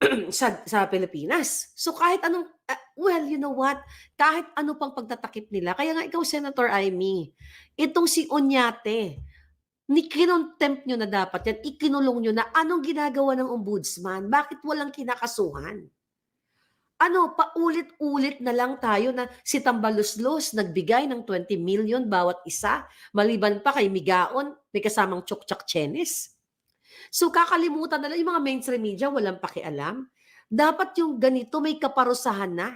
sa sa Pilipinas. So kahit anong ah, well, you know what? Kahit ano pang pagtatakip nila kaya nga ikaw Senator Amy, itong si Oñate, ni kinontempt niyo na dapat yan, ikinulong niyo na anong ginagawa ng ombudsman? Bakit walang kinakasuhan? Ano, paulit-ulit na lang tayo na si Tambaluslos nagbigay ng 20 million bawat isa, maliban pa kay Migaon, may kasamang Chokchak Chenes. So kakalimutan na lang yung mga mainstream media walang pakialam. Dapat yung ganito may kaparusahan na.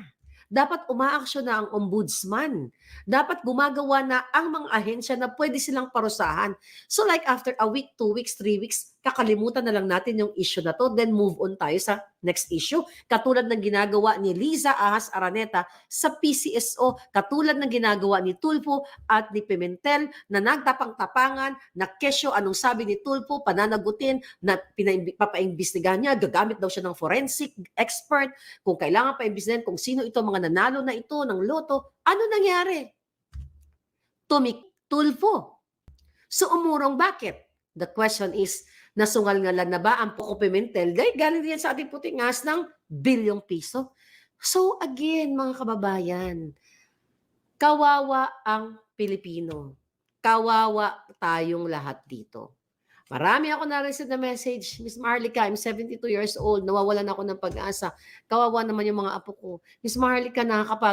Dapat umaaksyon na ang ombudsman. Dapat gumagawa na ang mga ahensya na pwede silang parusahan. So like after a week, two weeks, three weeks, kakalimutan na lang natin yung issue na to, then move on tayo sa next issue. Katulad ng ginagawa ni Liza Ahas Araneta sa PCSO, katulad ng ginagawa ni Tulfo at ni Pimentel na nagtapang-tapangan, na kesyo anong sabi ni Tulfo, pananagutin, na papaimbestigahan niya, gagamit daw siya ng forensic expert, kung kailangan pa imbestigahan kung sino ito mga nanalo na ito ng loto, ano nangyari? Tumik Tulfo. So umurong bakit? The question is, nasungal-ngalan na ba ang Poco Pimentel? Dahil galing din sa ating puting ngas ng bilyong piso. So again, mga kababayan, kawawa ang Pilipino. Kawawa tayong lahat dito. Marami ako na-receive na message, Miss Marlica, I'm 72 years old, nawawalan ako ng pag-asa. Kawawa naman yung mga apo ko. Miss Marlica, nakakapag